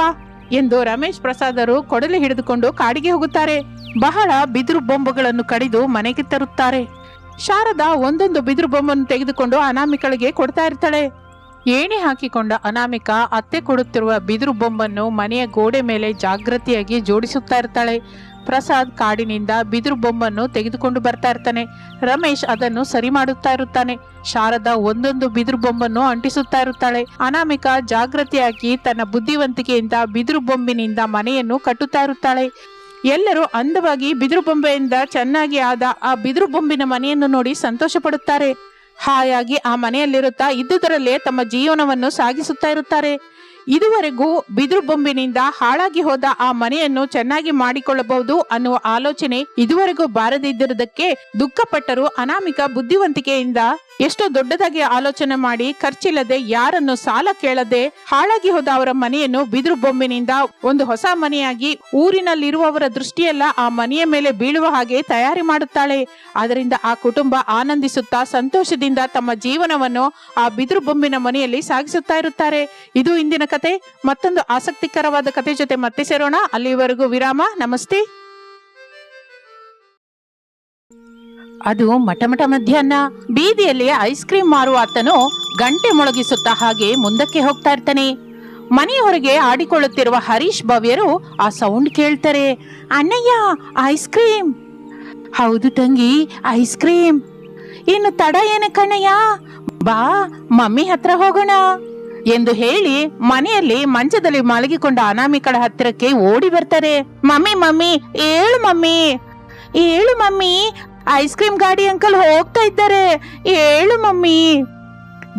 ಎಂದು ರಮೇಶ್ ಪ್ರಸಾದರು ಕೊಡಲಿ ಹಿಡಿದುಕೊಂಡು ಕಾಡಿಗೆ ಹೋಗುತ್ತಾರೆ. ಬಹಳ ಬಿದಿರು ಬೊಂಬುಗಳನ್ನು ಕಡಿದು ಮನೆಗೆ ತರುತ್ತಾರೆ. ಶಾರದಾ ಒಂದೊಂದು ಬಿದಿರು ಬೊಮ್ಮನ್ನು ತೆಗೆದುಕೊಂಡು ಅನಾಮಿಕಳಿಗೆ ಕೊಡ್ತಾ ಇರ್ತಾಳೆ. ಏಣಿ ಹಾಕಿಕೊಂಡ ಅನಾಮಿಕ ಅತ್ತೆ ಕೊಡುತ್ತಿರುವ ಬಿದಿರು ಬೊಂಬನ್ನು ಮನೆಯ ಗೋಡೆ ಮೇಲೆ ಜಾಗೃತಿಯಾಗಿ ಜೋಡಿಸುತ್ತಾ ಇರ್ತಾಳೆ. ಪ್ರಸಾದ್ ಕಾಡಿನಿಂದ ಬಿದಿರು ಬೊಂಬನ್ನು ತೆಗೆದುಕೊಂಡು ಬರ್ತಾ ಇರ್ತಾನೆ. ರಮೇಶ್ ಅದನ್ನು ಸರಿ ಮಾಡುತ್ತಾ ಇರುತ್ತಾನೆ. ಶಾರದಾ ಒಂದೊಂದು ಬಿದಿರು ಬೊಂಬನ್ನು ಅಂಟಿಸುತ್ತಾ ಇರುತ್ತಾಳೆ. ಅನಾಮಿಕ ಜಾಗೃತಿಯಾಗಿ ತನ್ನ ಬುದ್ಧಿವಂತಿಕೆಯಿಂದ ಬಿದಿರು ಬೊಂಬಿನಿಂದ ಮನೆಯನ್ನು ಕಟ್ಟುತ್ತಾ ಇರುತ್ತಾಳೆ. ಎಲ್ಲರೂ ಅಂದವಾಗಿ ಬಿದಿರು ಬೊಂಬೆಯಿಂದ ಚೆನ್ನಾಗಿ ಆದ ಆ ಬಿದಿರು ಬೊಂಬಿನ ಮನೆಯನ್ನು ನೋಡಿ ಸಂತೋಷ ಪಡುತ್ತಾರೆ ಹಾಯಾಗಿ ಆ ಮನೆಯಲ್ಲಿರುತ್ತಾ ಇದ್ದುದರಲ್ಲೇ ತಮ್ಮ ಜೀವನವನ್ನು ಸಾಗಿಸುತ್ತಾ ಇರುತ್ತಾರೆ. ಇದುವರೆಗೂ ಬಿದಿರು ಬೊಂಬಿನಿಂದ ಹಾಳಾಗಿ ಹೋದ ಆ ಮನೆಯನ್ನು ಚೆನ್ನಾಗಿ ಮಾಡಿಕೊಳ್ಳಬಹುದು ಅನ್ನುವ ಆಲೋಚನೆ ಇದುವರೆಗೂ ಬಾರದಿದ್ದಿರುವುದಕ್ಕೆ ದುಃಖಪಟ್ಟರು ಅನಾಮಿಕ ಬುದ್ಧಿವಂತಿಕೆಯಿಂದ ಎಷ್ಟೋ ದೊಡ್ಡದಾಗಿ ಆಲೋಚನೆ ಮಾಡಿ ಖರ್ಚಿಲ್ಲದೆ ಯಾರನ್ನು ಸಾಲ ಕೇಳದೆ ಹಾಳಾಗಿ ಹೋದ ಅವರ ಮನೆಯನ್ನು ಬಿದಿರು ಬೊಂಬಿನಿಂದ ಒಂದು ಹೊಸ ಮನೆಯಾಗಿ ಊರಿನಲ್ಲಿರುವವರ ದೃಷ್ಟಿಯೆಲ್ಲ ಆ ಮನೆಯ ಮೇಲೆ ಬೀಳುವ ಹಾಗೆ ತಯಾರಿ ಮಾಡುತ್ತಾಳೆ. ಅದರಿಂದ ಆ ಕುಟುಂಬ ಆನಂದಿಸುತ್ತಾ ಸಂತೋಷದಿಂದ ತಮ್ಮ ಜೀವನವನ್ನು ಆ ಬಿದಿರು ಬೊಂಬಿನ ಮನೆಯಲ್ಲಿ ಸಾಗಿಸುತ್ತಾ ಇರುತ್ತಾರೆ. ಇದು ಇಂದಿನ ಕತೆ, ಮತ್ತೊಂದು ಆಸಕ್ತಿಕರವಾದ ಕತೆ ಜೊತೆ ಮತ್ತೆ ಸೇರೋಣ. ಅಲ್ಲಿವರೆಗೂ ವಿರಾಮ, ನಮಸ್ತೆ. ಅದು ಮಟಮಟ ಮಧ್ಯಾಹ್ನ. ಬೀದಿಯಲ್ಲಿ ಐಸ್ ಕ್ರೀಮ್ ಮಾರುವ ಆತನು ಗಂಟೆ ಮೊಳಗಿಸುತ್ತಾ ಹಾಗೆ ಮುಂದಕ್ಕೆ ಹೋಗ್ತಾ ಇರ್ತಾನೆ. ಮನೆಯ ಹೊರಗೆ ಆಡಿಕೊಳ್ಳುತ್ತಿರುವ ಹರೀಶ್ ಭವ್ಯರು ಆ ಸೌಂಡ್ ಕೇಳ್ತಾರೆ. ಅಣ್ಣಯ್ಯ, ಐಸ್ ಕ್ರೀಮ್ ಹೌದು ತಂಗಿ, ಐಸ್ ಕ್ರೀಮ್ ಇನ್ನು ತಡ ಏನಕ್ಕಣ್ಣಯ್ಯ ಬಾ, ಮಮ್ಮಿ ಹತ್ರ ಹೋಗೋಣ. ಎಂದು ಹೇಳಿ ಮನೆಯಲ್ಲಿ ಮಂಚದಲ್ಲಿ ಮಲಗಿಕೊಂಡ ಅನಾಮಿಕಳ ಹತ್ತಿರಕ್ಕೆ ಓಡಿ ಬರ್ತಾರೆ. ಮಮ್ಮಿ ಮಮ್ಮಿ, ಏಳು ಮಮ್ಮಿ ಏಳು ಮಮ್ಮಿ, ಐಸ್ ಕ್ರೀಮ್ ಗಾಡಿ ಅಂಕಲ್ ಹೋಗ್ತಾ ಇದ್ದಾರೆ. ಏಳು ಮಮ್ಮಿ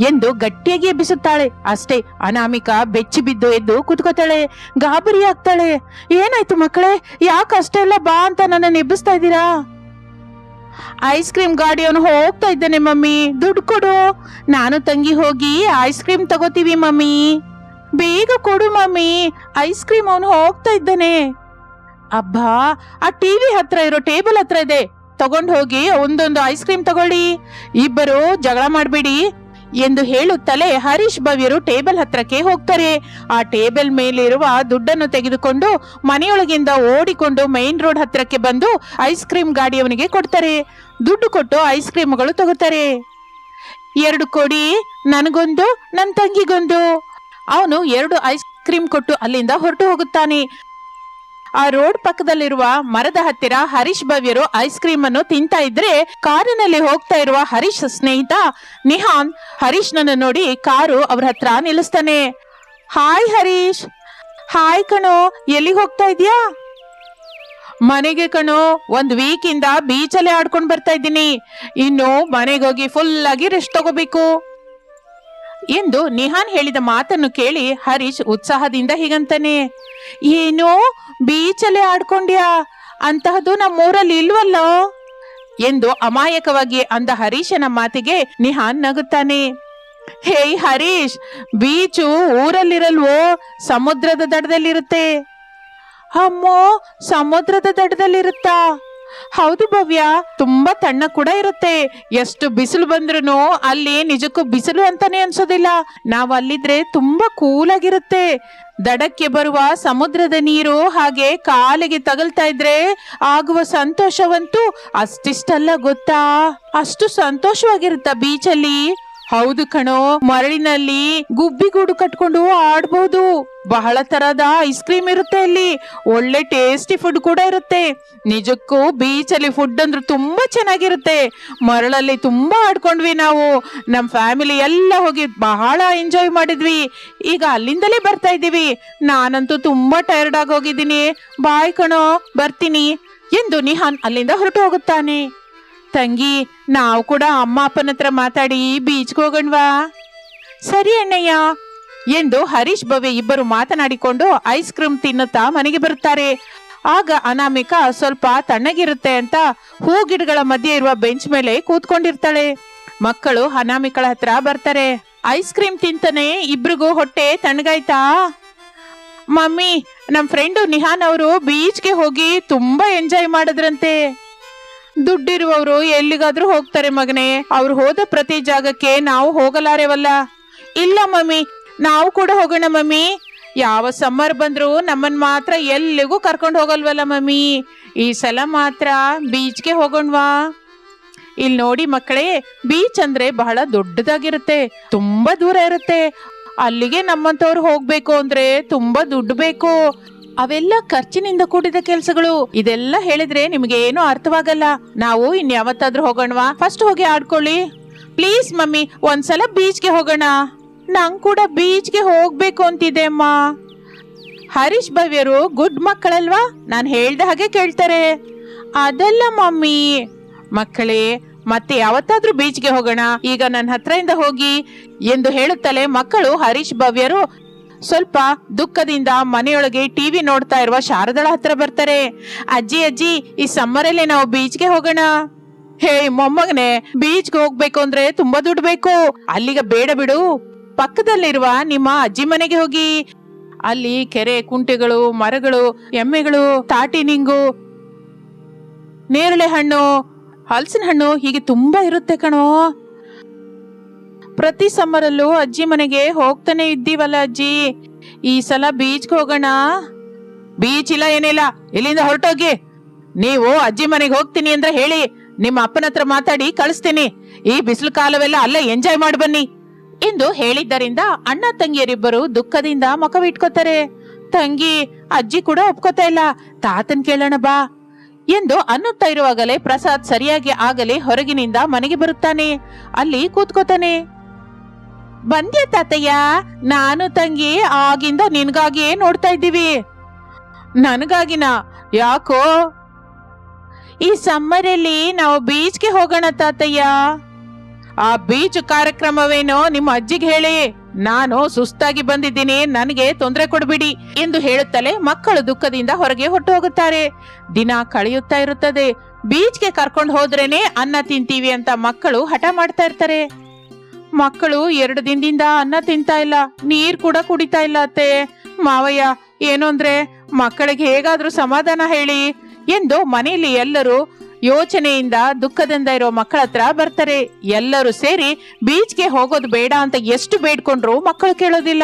ಎಂದು ಗಟ್ಟಿಯಾಗಿ ಎಬ್ಬಿಸುತ್ತಾಳೆ. ಅಷ್ಟೇ ಅನಾಮಿಕಾ ಬೆಚ್ಚಿ ಬಿದ್ದು ಎದ್ದು ಕುತ್ಕೋತಾಳೆ. ಗಾಬರಿ ಆಗ್ತಾಳೆ. ಏನಾಯ್ತು ಮಕ್ಕಳೇ? ಯಾಕೆ ಅಷ್ಟೆಲ್ಲ ಬಾ ಅಂತ ನನ್ನ ಎಬ್ಬಿಸ್ತಾ ಇದ್ದೀರಾ? ಐಸ್ ಕ್ರೀಮ್ ಗಾಡಿಯವನು ಹೋಗ್ತಾ ಇದ್ದಾನೆ, ಮಮ್ಮಿ. ದುಡ್ಡು ಕೊಡು. ನಾನು ತಂಗಿ ಹೋಗಿ ಐಸ್ ಕ್ರೀಮ್ ತಗೋತೀವಿ, ಮಮ್ಮಿ. ಬೇಗ ಕೊಡು, ಮಮ್ಮಿ. ಐಸ್ ಕ್ರೀಮ್ ಅವನು ಹೋಗ್ತಾ ಇದ್ದಾನೆ. ಅಬ್ಬಾ, ಆ ಟಿವಿ ಹತ್ರ ಇರೋ ಟೇಬಲ್ ಹತ್ರ ಇದೆ. ತಗೊಂಡು ಹೋಗಿ ಒಂದೊಂದು ಐಸ್ ಕ್ರೀಮ್ ತಗೊಳ್ಳಿ. ಇಬ್ಬರು ಜಗಳ ಮಾಡಬೇಡಿ. ಎಂದು ಹೇಳುತ್ತಲೇ ಹರೀಶ್ ಭವ್ಯರು ಟೇಬಲ್ ಹತ್ರಕ್ಕೆ ಹೋಗ್ತಾರೆ. ಆ ಟೇಬಲ್ ಮೇಲಿರುವ ದುಡ್ಡನ್ನು ತೆಗೆದುಕೊಂಡು ಮನೆಯೊಳಗಿಂದ ಓಡಿಕೊಂಡು ಮೈನ್ ರೋಡ್ ಹತ್ರಕ್ಕೆ ಬಂದು ಐಸ್ ಕ್ರೀಮ್ ಗಾಡಿಯವನಿಗೆ ಕೊಡ್ತಾರೆ. ದುಡ್ಡು ಕೊಟ್ಟು ಐಸ್ ಕ್ರೀಮ್ಗಳು ತಗೋತಾರೆ. ಎರಡು ಕೊಡಿ, ನನಗೊಂದು ನನ್ನ ತಂಗಿಗೊಂದು. ಅವನು ಎರಡು ಐಸ್ ಕ್ರೀಮ್ ಕೊಟ್ಟು ಅಲ್ಲಿಂದ ಹೊರಟು ಹೋಗುತ್ತಾನೆ. ಆ ರೋಡ್ ಪಕ್ಕದಲ್ಲಿರುವ ಮರದ ಹತ್ತಿರ ಹರೀಶ್ ಭವ್ಯರು ಐಸ್ ಕ್ರೀಮ್ ಅನ್ನು ತಿಂತಾ ಇದ್ರೆ ಕಾರಿನಲ್ಲಿ ಹೋಗ್ತಾ ಇರುವ ಹರೀಶ್ ಸ್ನೇಹಿತ ನಿಹಾನ್ ಹರೀಶ್ನನ್ನು ನೋಡಿ ಕಾರು ಅವ್ರ ಹತ್ರ ನಿಲ್ಲಿಸ್ತಾನೆ. ಹಾಯ್ ಹರೀಶ್. ಹಾಯ್ ಕಣೋ. ಎಲ್ಲಿಗೆ ಹೋಗ್ತಾ ಇದೀಯಾ? ಮನೆಗೆ ಕಣೋ. ಒಂದ್ ವೀಕ್ ಇಂದ ಬೀಚಲ್ಲೇ ಆಡ್ಕೊಂಡ್ ಬರ್ತಾ ಇದ್ದೀನಿ. ಇನ್ನು ಮನೆಗೆ ಹೋಗಿ ಫುಲ್ ಆಗಿ ರೆಸ್ಟ್ ತಗೋಬೇಕು. ಎಂದು ನಿಹಾನ್ ಹೇಳಿದ ಮಾತನ್ನು ಕೇಳಿ ಹರೀಶ್ ಉತ್ಸಾಹದಿಂದ ಹೀಗಂತಾನೆ, ಏನು ಬೀಚಲ್ಲೇ ಆಡ್ಕೊಂಡ್ಯಾ? ಅಂತಹದ್ದು ನಮ್ಮೂರಲ್ಲಿ ಇಲ್ವಲ್ಲೋ? ಎಂದು ಅಮಾಯಕವಾಗಿ ಅಂದ ಹರೀಶನ ಮಾತಿಗೆ ನಿಹಾನ್ ನಗುತ್ತಾನೆ, ಹೇಯ್ ಹರೀಶ್, ಬೀಚು ಊರಲ್ಲಿರಲ್ವೋ? ಸಮುದ್ರದ ದಡದಲ್ಲಿರುತ್ತೆ. ಅಮ್ಮೋ, ಸಮುದ್ರದ ದಡದಲ್ಲಿರುತ್ತಾ? ಹೌದು ಭವ್ಯ, ತುಂಬಾ ತಣ್ಣ ಕೂಡ ಇರುತ್ತೆ. ಎಷ್ಟು ಬಿಸಿಲು ಬಂದ್ರು ಅಲ್ಲಿ ನಿಜಕ್ಕೂ ಬಿಸಿಲು ಅಂತಾನೆ ಅನ್ಸೋದಿಲ್ಲ. ನಾವ್ ಅಲ್ಲಿದ್ರೆ ತುಂಬಾ ಕೂಲ್ ಆಗಿರುತ್ತೆ ದಡಕ್ಕೆ ಬರುವ ಸಮುದ್ರದ ನೀರು ಹಾಗೆ ಕಾಲಿಗೆ ತಗಲ್ತಾ ಇದ್ರೆ ಆಗುವ ಸಂತೋಷವಂತೂ ಅಷ್ಟಿಷ್ಟಲ್ಲ ಗೊತ್ತಾ? ಅಷ್ಟು ಸಂತೋಷವಾಗಿರುತ್ತ ಬೀಚಲ್ಲಿ ಹೌದು ಕಣೋ, ಮರಳಿನಲ್ಲಿ ಗುಬ್ಬಿಗೂಡು ಕಟ್ಕೊಂಡು ಆಡ್ಬೋದು. ಬಹಳ ತರದ ಐಸ್ ಕ್ರೀಮ್ ಇರುತ್ತೆ ಅಲ್ಲಿ. ಒಳ್ಳೆ ಟೇಸ್ಟಿ ಫುಡ್ ಕೂಡ ಇರುತ್ತೆ. ನಿಜಕ್ಕೂ ಬೀಚ್ ಅಲ್ಲಿ ಫುಡ್ ಅಂದ್ರೆ ತುಂಬಾ ಚೆನ್ನಾಗಿರುತ್ತೆ. ಮರಳಲ್ಲಿ ತುಂಬಾ ಆಡ್ಕೊಂಡ್ವಿ ನಾವು. ನಮ್ಮ ಫ್ಯಾಮಿಲಿ ಎಲ್ಲ ಹೋಗಿ ಬಹಳ ಎಂಜಾಯ್ ಮಾಡಿದ್ವಿ. ಈಗ ಅಲ್ಲಿಂದಲೇ ಬರ್ತಾ ಇದ್ದೀವಿ. ನಾನಂತೂ ತುಂಬಾ ಟೈರ್ಡ್ ಆಗಿ ಹೋಗಿದ್ದೀನಿ. ಬಾಯ್ ಕಣೋ, ಬರ್ತೀನಿ. ಎಂದು ನಿಹಾನ್ ಅಲ್ಲಿಂದ ಹೊರಟು ಹೋಗುತ್ತಾನೆ. ತಂಗಿ, ನಾವು ಕೂಡ ಅಮ್ಮ ಅಪ್ಪನ ಹತ್ರ ಮಾತಾಡಿ ಬೀಚ್ಗೆ ಹೋಗೋಣವಾ? ಸರಿ ಅಣ್ಣಯ್ಯ. ಎಂದು ಹರೀಶ್ ಭವ್ಯ ಇಬ್ಬರು ಮಾತನಾಡಿಕೊಂಡು ಐಸ್ ಕ್ರೀಮ್ ತಿನ್ನುತ್ತಾ ಮನೆಗೆ ಬರುತ್ತಾರೆ. ಆಗ ಅನಾಮಿಕಾ ಸ್ವಲ್ಪ ತಣ್ಣಗಿರುತ್ತೆ ಅಂತ ಹೂ ಗಿಡಗಳ ಮಧ್ಯೆ ಇರುವ ಬೆಂಚ್ ಮೇಲೆ ಕೂತ್ಕೊಂಡಿರ್ತಾಳೆ. ಮಕ್ಕಳು ಅನಾಮಿಕಳ ಹತ್ರ ಬರ್ತಾರೆ. ಐಸ್ ಕ್ರೀಮ್ ತಿಂತಾನೆ ಇಬ್ರಿಗೂ ಹೊಟ್ಟೆ ತಣ್ಣಗಾಯ್ತಾ? ಮಮ್ಮಿ, ನಮ್ ಫ್ರೆಂಡು ನಿಹಾನ್ ಅವರು ಬೀಚ್ಗೆ ಹೋಗಿ ತುಂಬಾ ಎಂಜಾಯ್ ಮಾಡಿದ್ರಂತೆ. ದುಡ್ಡಿರುವವರು ಎಲ್ಲಿಗಾದ್ರೂ ಹೋಗ್ತಾರೆ ಮಗನೇ. ಅವ್ರು ಹೋದ ಪ್ರತಿ ಜಾಗಕ್ಕೆ ನಾವು ಹೋಗಲಾರೆವಲ್ಲ? ಇಲ್ಲ ಮಮ್ಮಿ, ನಾವು ಕೂಡ ಹೋಗೋಣ ಮಮ್ಮಿ. ಯಾವ ಸಮ್ಮರ್ ಬಂದ್ರು ನಮ್ಮನ್ ಮಾತ್ರ ಎಲ್ಲಿಗೂ ಕರ್ಕೊಂಡು ಹೋಗಲ್ವಲ್ಲ ಮಮ್ಮಿ. ಈ ಸಲ ಮಾತ್ರ ಬೀಚ್ಗೆ ಹೋಗೋಣವಾ. ಇಲ್ಲಿ ನೋಡಿ ಮಕ್ಕಳೇ, ಬೀಚ್ ಅಂದ್ರೆ ಬಹಳ ದೊಡ್ಡದಾಗಿರುತ್ತೆ, ತುಂಬಾ ದೂರ ಇರುತ್ತೆ. ಅಲ್ಲಿಗೆ ನಮ್ಮಂತವ್ರು ಹೋಗ್ಬೇಕು ಅಂದ್ರೆ ತುಂಬಾ ದುಡ್ಡು ಬೇಕು. ಅವೆಲ್ಲ ಖರ್ಚಿನಿಂದ ಕೂಡಿದ ಕೆಲಸಗಳು. ಇದೆಲ್ಲ ಹೇಳಿದ್ರೆ ನಿಮ್ಗೆ ಏನು ಅರ್ಥವಾಗಲ್ಲ. ನಾವು ಇನ್ಯಾವತ್ತಾದ್ರೂ ಹೋಗೋಣವಾ? ಫಸ್ಟ್ ಹೋಗಿ ಆಡ್ಕೊಳ್ಳಿ. ಪ್ಲೀಸ್ ಮಮ್ಮಿ, ಒಂದ್ಸಲ ಬೀಚ್ಗೆ ಹೋಗೋಣ. ನಂಗ್ ಕೂಡ ಬೀಚ್ಗೆ ಹೋಗ್ಬೇಕು ಅಂತಿದೆ ಅಮ್ಮ. ಹರೀಶ್ ಭವ್ಯರು ಗುಡ್ ಮಕ್ಕಳಲ್ವಾ? ನಾನು ಹೇಳ್ದ ಹಾಗೆ ಕೇಳ್ತಾರೆ. ಅದಲ್ಲ, ಮಮ್ಮಿ. ಮಕ್ಕಳೇ, ಮತ್ತೆ ಯಾವತ್ತಾದ್ರೂ ಬೀಚ್ಗೆ ಹೋಗೋಣ. ಈಗ ನನ್ನ ಹತ್ರದಿಂದ ಹೋಗಿ. ಎಂದು ಹೇಳುತ್ತಲೇ ಮಕ್ಕಳು ಹರೀಶ್ ಭವ್ಯರು ಸ್ವಲ್ಪ ದುಃಖದಿಂದ ಮನೆಯೊಳಗೆ ಟಿವಿ ನೋಡ್ತಾ ಇರುವ ಶಾರದಳ ಹತ್ರ ಬರ್ತಾರೆ. ಅಜ್ಜಿ ಅಜ್ಜಿ, ಈ ಸಮ್ಮರಲ್ಲಿ ನಾವು ಬೀಚ್ಗೆ ಹೋಗೋಣ. ಹೇ, ಮೊಮ್ಮಗನೆ ಬೀಚ್ಗೆ ಹೋಗ್ಬೇಕು ಅಂದ್ರೆ ತುಂಬಾ ದುಡ್ಡು ಬೇಕು. ಅಲ್ಲಿಗ ಬೇಡ ಬಿಡು. ಪಕ್ಕದಲ್ಲಿರುವ ನಿಮ್ಮ ಅಜ್ಜಿ ಮನೆಗೆ ಹೋಗಿ. ಅಲ್ಲಿ ಕೆರೆ, ಕುಂಟೆಗಳು, ಮರಗಳು, ಎಮ್ಮೆಗಳು ತಾಟಿನಿಂಗು ನೇರಳೆ ಹಣ್ಣು, ಹಲಸಿನ ಹಣ್ಣು ಹೀಗೆ ತುಂಬಾ ಇರುತ್ತೆ ಕಣೋ. ಪ್ರತಿ ಸಮ್ಮರಲ್ಲೂ ಅಜ್ಜಿ ಮನೆಗೆ ಹೋಗ್ತಾನೆ ಇದ್ದೀವಲ್ಲ ಅಜ್ಜಿ. ಈ ಸಲ ಬೀಚ್ಗೆ ಹೋಗೋಣ. ಬೀಚ್ ಇಲ್ಲ ಏನಿಲ್ಲ ಇಲ್ಲಿಂದ ಹೊರಟೋಗಿ. ನೀವು ಅಜ್ಜಿ ಮನೆಗೆ ಹೋಗ್ತೀನಿ ಅಂದ್ರೆ ಹೇಳಿ, ನಿಮ್ಮ ಅಪ್ಪನ ಹತ್ರ ಮಾತಾಡಿ ಕಳಿಸ್ತೀನಿ. ಈ ಬಿಸಿಲು ಕಾಲವೆಲ್ಲ ಅಲ್ಲೇ ಎಂಜಾಯ್ ಮಾಡಿ ಬನ್ನಿ. ಎಂದು ಹೇಳಿದ್ದರಿಂದ ಅಣ್ಣ ತಂಗಿಯರಿಬ್ಬರು ದುಃಖದಿಂದ ಮುಖವಿಟ್ಕೋತಾರೆ. ತಂಗಿ, ಅಜ್ಜಿ ಕೂಡ ಒಪ್ಕೋತಾ ಇಲ್ಲ. ತಾತನ್ ಕೇಳೋಣ ಬಾ ಎಂದು ಅನ್ನುತ್ತಾ ಇರುವಾಗಲೇ ಪ್ರಸಾದ್ ಸರಿಯಾಗಿ ಆಗಲೇ ಹೊರಗಿನಿಂದ ಮನೆಗೆ ಬರುತ್ತಾನೆ. ಅಲ್ಲಿ ಕೂತ್ಕೋತಾನೆ. ಬಂದ್ಯ ತಾತಯ್ಯ. ನಾನು ತಂಗಿ ಆಗಿಂದ ನಿನ್ಗಾಗಿಯೇ ನೋಡ್ತಾ ಇದ್ದೀವಿ. ನನಗಾಗಿನ? ಯಾಕೋ? ಈ ಸಮ್ಮರಲ್ಲಿ ನಾವು ಬೀಚ್ಗೆ ಹೋಗೋಣ ತಾತಯ್ಯ. ಆ ಬೀಚ್ ಕಾರ್ಯಕ್ರಮವೇನೋ ನಿಮ್ಮ ಅಜ್ಜಿಗೆ ಹೇಳಿ. ನಾನು ಸುಸ್ತಾಗಿ ಬಂದಿದ್ದೀನಿ, ನನಗೆ ತೊಂದರೆ ಕೊಡ್ಬಿಡಿ ಎಂದು ಹೇಳುತ್ತಲೇ ಮಕ್ಕಳು ದುಃಖದಿಂದ ಹೊರಗೆ ಹೊರಟು ಹೋಗುತ್ತಾರೆ ದಿನ ಕಳೆಯುತ್ತಾ ಇರುತ್ತದೆ. ಬೀಚ್ಗೆ ಕರ್ಕೊಂಡು ಹೋದ್ರೇನೆ ಅನ್ನ ತಿಂತೀವಿ ಅಂತ ಮಕ್ಕಳು ಹಠ ಮಾಡ್ತಾ ಇರ್ತಾರೆ. ಮಕ್ಕಳು ಎರಡು ದಿನದಿಂದ ಅನ್ನ ತಿಂತಾ ಇಲ್ಲ, ನೀರ್ ಕೂಡ ಕುಡಿತಾ ಇಲ್ಲ ಅತ್ತೆ. ಮಾವಯ್ಯ, ಏನು ಅಂದ್ರೆ, ಮಕ್ಕಳಿಗೆ ಹೇಗಾದ್ರೂ ಸಮಾಧಾನ ಹೇಳಿ ಎಂದು ಮನೆಯಲ್ಲಿ ಎಲ್ಲರೂ ಯೋಚನೆಯಿಂದ ದುಃಖದಿಂದ ಇರೋ ಮಕ್ಕಳ ಹತ್ರ ಬರ್ತಾರೆ. ಎಲ್ಲರೂ ಸೇರಿ ಬೀಚ್ಗೆ ಹೋಗೋದು ಬೇಡ ಅಂತ ಎಷ್ಟು ಬೇಡ್ಕೊಂಡ್ರು ಮಕ್ಕಳು ಕೇಳೋದಿಲ್ಲ.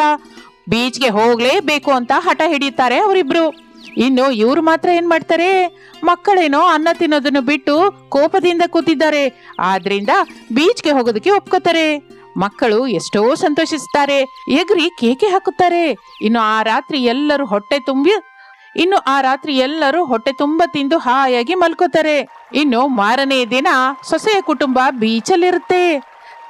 ಬೀಚ್ಗೆ ಹೋಗ್ಲೇಬೇಕು ಅಂತ ಹಠ ಹಿಡಿತಾರೆ ಅವರಿಬ್ರು. ಇನ್ನು ಇವ್ರು ಮಾತ್ರ ಏನ್ ಮಾಡ್ತಾರೆ? ಮಕ್ಕಳೇನೋ ಅನ್ನ ತಿನ್ನೋದನ್ನು ಬಿಟ್ಟು ಕೋಪದಿಂದ ಕೂತಿದ್ದಾರೆ. ಆದ್ರಿಂದ ಬೀಚ್ಗೆ ಹೋಗೋದಕ್ಕೆ ಒಪ್ಕೋತಾರೆ. ಮಕ್ಕಳು ಎಷ್ಟೋ ಸಂತೋಷಿಸ್ತಾರೆ. ಎಗ್ರಿ ಕೇಕೆ ಹಾಕುತ್ತಾರೆ. ಇನ್ನು ಆ ರಾತ್ರಿ ಎಲ್ಲರೂ ಹೊಟ್ಟೆ ತುಂಬಿ, ಇನ್ನು ಆ ರಾತ್ರಿ ಎಲ್ಲರೂ ಹೊಟ್ಟೆ ತುಂಬ ತಿಂದು ಹಾಯಾಗಿ ಮಲ್ಕೋತಾರೆ. ಇನ್ನು ಮಾರನೇ ದಿನ ಸೊಸೆಯ ಕುಟುಂಬ ಬೀಚಲ್ಲಿರುತ್ತೆ.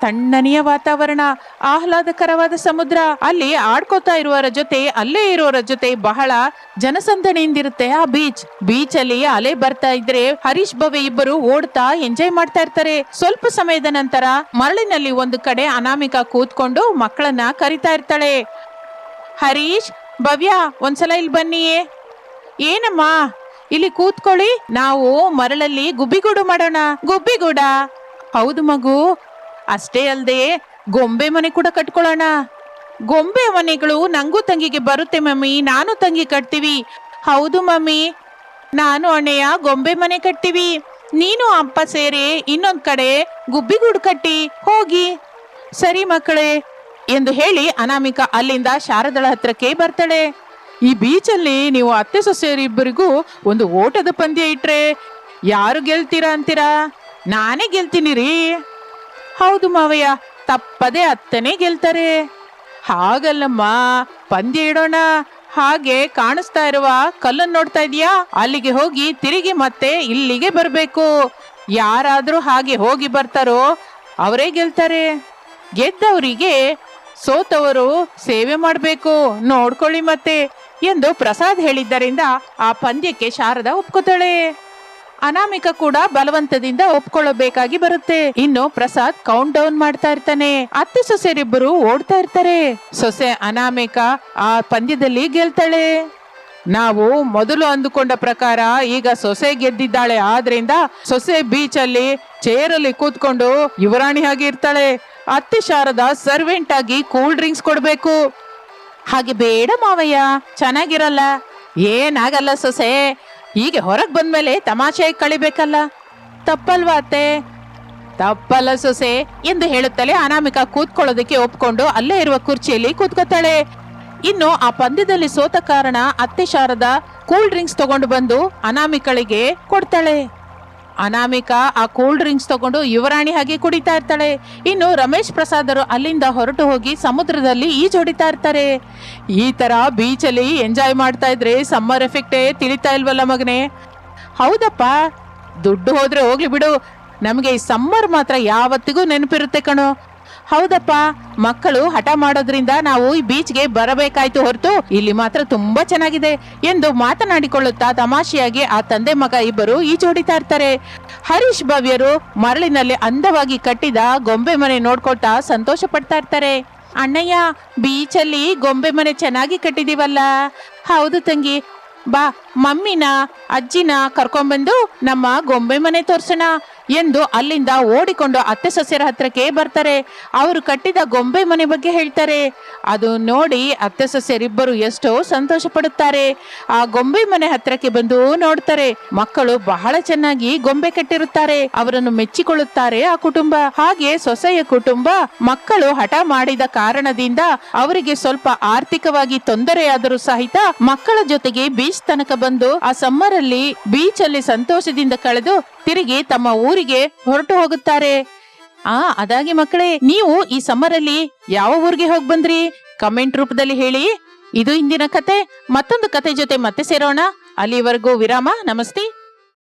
ತಣ್ಣನೆಯ ವಾತಾವರಣ, ಆಹ್ಲಾದಕರವಾದ ಸಮುದ್ರ, ಅಲ್ಲಿ ಆಡ್ಕೋತಾ ಇರುವವರ ಜೊತೆ, ಅಲ್ಲೇ ಇರೋರ ಜೊತೆ ಬಹಳ ಜನಸಂದಣಿಯಿಂದಿರುತ್ತೆ ಆ ಬೀಚ್ ಬೀಚ್ ಅಲ್ಲಿ ಅಲೆ ಬರ್ತಾ ಇದ್ರೆ ಹರೀಶ್ ಭವೆ ಇಬ್ಬರು ಓಡ್ತಾ ಎಂಜಾಯ್ ಮಾಡ್ತಾ ಇರ್ತಾರೆ. ಸ್ವಲ್ಪ ಸಮಯದ ನಂತರ ಮರಳಿನಲ್ಲಿ ಒಂದು ಕಡೆ ಅನಾಮಿಕಾ ಕೂತ್ಕೊಂಡು ಮಕ್ಕಳನ್ನ ಕರಿತಾ ಇರ್ತಾಳೆ. ಹರೀಶ್, ಭವ್ಯ, ಒಂದ್ಸಲ ಇಲ್ಲಿ ಬನ್ನಿ ಏನಮ್ಮ? ಇಲ್ಲಿ ಕೂತ್ಕೊಳ್ಳಿ, ನಾವು ಮರಳಲ್ಲಿ ಗುಬ್ಬಿಗೂಡು ಮಾಡೋಣ. ಗುಬ್ಬಿಗೂಡ? ಹೌದು ಮಗು. ಅಷ್ಟೇ ಅಲ್ಲದೆ ಗೊಂಬೆ ಮನೆ ಕೂಡ ಕಟ್ಕೊಳ್ಳೋಣ. ಗೊಂಬೆ ಮನೆಗಳು ನಂಗೂ ತಂಗಿಗೆ ಬರುತ್ತೆ ಮಮ್ಮಿ, ನಾನು ತಂಗಿ ಕಟ್ತೀವಿ. ಹೌದು ಮಮ್ಮಿ, ನಾನು ಅಣ್ಣಯ್ಯ ಗೊಂಬೆ ಮನೆ ಕಟ್ತೀವಿ. ನೀನು ಅಪ್ಪ ಸೇರಿ ಇನ್ನೊಂದು ಕಡೆ ಗುಬ್ಬಿಗೂಡು ಕಟ್ಟಿ, ಹೋಗಿ. ಸರಿ ಮಕ್ಕಳೇ ಎಂದು ಹೇಳಿ ಅನಾಮಿಕಾ ಅಲ್ಲಿಂದ ಶಾರದಳ ಹತ್ರಕ್ಕೆ ಬರ್ತಾಳೆ. ಈ ಬೀಚಲ್ಲಿ ನೀವು ಅತ್ತೆ ಸೊಸೆಯರಿಬ್ಬರಿಗೂ ಒಂದು ಓಟದ ಪಂದ್ಯ ಇಟ್ರೆ ಯಾರು ಗೆಲ್ತೀರಾ ಅಂತೀರಾ? ನಾನೇ ಗೆಲ್ತೀನಿ ರೀ. ಹೌದು ಮಾವಯ್ಯ, ತಪ್ಪದೆ ಅತ್ತನೇ ಗೆಲ್ತಾರೆ. ಹಾಗಲ್ಲಮ್ಮ, ಪಂದ್ಯ ಇಡೋಣ. ಹಾಗೆ ಕಾಣಿಸ್ತಾ ಇರುವ ಕಲ್ಲನ್ನು ನೋಡ್ತಾ ಇದೀಯಾ ಅಲ್ಲಿಗೆ ಹೋಗಿ ತಿರುಗಿ ಮತ್ತೆ ಇಲ್ಲಿಗೆ ಬರಬೇಕು. ಯಾರಾದರೂ ಹಾಗೆ ಹೋಗಿ ಬರ್ತಾರೋ, ಅವರೇ ಗೆಲ್ತಾರೆ. ಗೆದ್ದವರಿಗೆ ಸೋತವರು ಸೇವೆ ಮಾಡಬೇಕು. ನೋಡ್ಕೊಳ್ಳಿ ಮತ್ತೆ ಎಂದು ಪ್ರಸಾದ್ ಹೇಳಿದ್ದರಿಂದ ಆ ಪಂದ್ಯಕ್ಕೆ ಶಾರದಾ ಒಪ್ಕೋತಾಳೆ. ಅನಾಮಿಕ ಕೂಡ ಬಲವಂತದಿಂದ ಒಪ್ಕೊಳ್ಳಬೇಕಾಗಿ ಬರುತ್ತೆ. ಇನ್ನು ಪ್ರಸಾದ್ ಕೌಂಟ್ ಡೌನ್ ಮಾಡ್ತಾ ಇರ್ತಾನೆ. ಅತ್ತೆ ಸೊಸೆರಿಬ್ಬರು ಓಡ್ತಾ ಇರ್ತಾರೆ. ಸೊಸೆ ಅನಾಮಿಕ ಆ ಪಂದ್ಯದಲ್ಲಿ ಗೆಲ್ತಾಳೆ. ನಾವು ಮೊದಲು ಅಂದುಕೊಂಡ ಪ್ರಕಾರ ಈಗ ಸೊಸೆ ಗೆದ್ದಿದ್ದಾಳೆ. ಆದ್ರಿಂದ ಸೊಸೆ ಬೀಚ್ ಅಲ್ಲಿ ಚೇರ್ ಅಲ್ಲಿ ಕೂತ್ಕೊಂಡು ಯುವರಾಣಿ ಹಾಗೆ ಇರ್ತಾಳೆ. ಅತ್ತೆ ಶಾರದ ಸರ್ವೆಂಟ್ ಆಗಿ ಕೂಲ್ ಡ್ರಿಂಕ್ಸ್ ಕೊಡ್ಬೇಕು. ಹಾಗೆ ಬೇಡ ಮಾವಯ್ಯ, ಚೆನ್ನಾಗಿರಲ್ಲ. ಏನಾಗಲ್ಲ ಸೊಸೆ. ಹೀಗೆ ಹೊರಗೆ ಬಂದ್ಮೇಲೆ ತಮಾಷೆ ಕಳಿಬೇಕಲ್ಲ? ತಪ್ಪಲ್ವಾ ಅತ್ತೆ? ತಪ್ಪಲ್ಲ ಸೊಸೆ, ಎಂದು ಹೇಳುತ್ತಲೇ ಅನಾಮಿಕಾ ಕೂತ್ಕೊಳ್ಳೋದಕ್ಕೆ ಒಪ್ಕೊಂಡು ಅಲ್ಲೇ ಇರುವ ಕುರ್ಚಿಯಲ್ಲಿ ಕೂತ್ಕೋತಾಳೆ. ಇನ್ನು ಆ ಪಂದ್ಯದಲ್ಲಿ ಸೋತ ಕಾರಣ ಅತ್ತೆ ಶಾರದ ಕೂಲ್ ಡ್ರಿಂಕ್ಸ್ ತಗೊಂಡು ಬಂದು ಅನಾಮಿಕಳಿಗೆ ಕೊಡ್ತಾಳೆ. ಅನಾಮಿಕಾ ಆ ಕೂಲ್ ಡ್ರಿಂಕ್ಸ್ ತಗೊಂಡು ಯುವರಾಣಿ ಹಾಗೆ ಕುಡಿತಾ ಇರ್ತಾಳೆ. ಇನ್ನು ರಮೇಶ್ ಪ್ರಸಾದರು ಅಲ್ಲಿಂದ ಹೊರಟು ಹೋಗಿ ಸಮುದ್ರದಲ್ಲಿ ಈಜೊಡಿತಾ ಇರ್ತಾರೆ. ಈ ತರ ಬೀಚಲ್ಲಿ ಎಂಜಾಯ್ ಮಾಡ್ತಾ ಇದ್ರೆ ಸಮ್ಮರ್ ಎಫೆಕ್ಟೇ ತಿಳಿತಾ ಇಲ್ವಲ್ಲ ಮಗನೇ? ಹೌದಪ್ಪ. ದುಡ್ಡು ಹೋದ್ರೆ ಹೋಗ್ಲಿ ಬಿಡು. ನಮಗೆ ಈ ಸಮ್ಮರ್ ಮಾತ್ರ ಯಾವತ್ತಿಗೂ ನೆನಪಿರುತ್ತೆ ಕಣೋ. ಹೌದಪ್ಪ, ಮಕ್ಕಳು ಹಠ ಮಾಡೋದ್ರಿಂದ ನಾವು ಈ ಬೀಚ್ಗೆ ಬರಬೇಕಾಯ್ತು ಹೊರತು ಇಲ್ಲಿ ಮಾತ್ರ ತುಂಬಾ ಚೆನ್ನಾಗಿದೆ ಎಂದು ಮಾತನಾಡಿಕೊಳ್ಳುತ್ತಾ ತಮಾಷೆಯಾಗಿ ಆ ತಂದೆ ಮಗ ಇಬ್ಬರು ಈಜೋಡಿತಾ ಇರ್ತಾರೆ. ಹರೀಶ್ ಭವ್ಯರು ಮರಳಿನಲ್ಲಿ ಅಂದವಾಗಿ ಕಟ್ಟಿದ ಗೊಂಬೆ ಮನೆ ನೋಡ್ಕೊಳ್ತಾ ಸಂತೋಷ ಪಡ್ತಾ ಇರ್ತಾರೆ. ಅಣ್ಣಯ್ಯ, ಬೀಚಲ್ಲಿ ಗೊಂಬೆ ಮನೆ ಚೆನ್ನಾಗಿ ಕಟ್ಟಿದೀವಲ್ಲ. ಹೌದು ತಂಗಿ. ಬಾ ಮಮ್ಮಿನ, ಅಜ್ಜಿನ ಕರ್ಕೊಂಡ್ಬಂದು ನಮ್ಮ ಗೊಂಬೆ ಮನೆ ತೋರ್ಸೋಣ ಎಂದು ಅಲ್ಲಿಂದ ಓಡಿಕೊಂಡು ಅತ್ತೆ ಸೊಸೆಯರ ಹತ್ರಕ್ಕೆ ಬರ್ತಾರೆ. ಅವರು ಕಟ್ಟಿದ ಗೊಂಬೆ ಮನೆ ಬಗ್ಗೆ ಹೇಳ್ತಾರೆ. ಅದು ನೋಡಿ ಅತ್ತೆ ಸೊಸೆಯರಿಬ್ಬರು ಎಷ್ಟೋ ಸಂತೋಷ ಪಡುತ್ತಾರೆ ಆ ಗೊಂಬೆ ಮನೆ ಹತ್ರಕ್ಕೆ ಬಂದು ನೋಡ್ತಾರೆ. ಮಕ್ಕಳು ಬಹಳ ಚೆನ್ನಾಗಿ ಗೊಂಬೆ ಕಟ್ಟಿರುತ್ತಾರೆ. ಅವರನ್ನು ಮೆಚ್ಚಿಕೊಳ್ಳುತ್ತಾರೆ ಆ ಕುಟುಂಬ. ಹಾಗೆ ಸೊಸೆಯ ಕುಟುಂಬ ಮಕ್ಕಳು ಹಠ ಮಾಡಿದ ಕಾರಣದಿಂದ ಅವರಿಗೆ ಸ್ವಲ್ಪ ಆರ್ಥಿಕವಾಗಿ ತೊಂದರೆಯಾದರೂ ಸಹಿತ ಮಕ್ಕಳ ಜೊತೆಗೆ ಬೀಚ್ ತನಕ ಬಂದು ಆ ಸಮ್ಮರ್ ಅಲ್ಲಿ ಬೀಚ್ ಅಲ್ಲಿ ಸಂತೋಷದಿಂದ ಕಳೆದು ತಿರುಗಿ ತಮ್ಮ ಊರಿಗೆ ಹೊರಟು ಹೋಗುತ್ತಾರೆ. ಆ, ಅದಾಗಿ ಮಕ್ಕಳೇ, ನೀವು ಈ ಸಮ್ಮರ್ ಅಲ್ಲಿ ಯಾವ ಊರಿಗೆ ಹೋಗಿ ಬಂದ್ರಿ? ಕಮೆಂಟ್ ರೂಪದಲ್ಲಿ ಹೇಳಿ. ಇದು ಇಂದಿನ ಕತೆ. ಮತ್ತೊಂದು ಕತೆ ಜೊತೆ ಮತ್ತೆ ಸೇರೋಣ. ಅಲ್ಲಿವರೆಗೂ ವಿರಾಮ. ನಮಸ್ತೆ.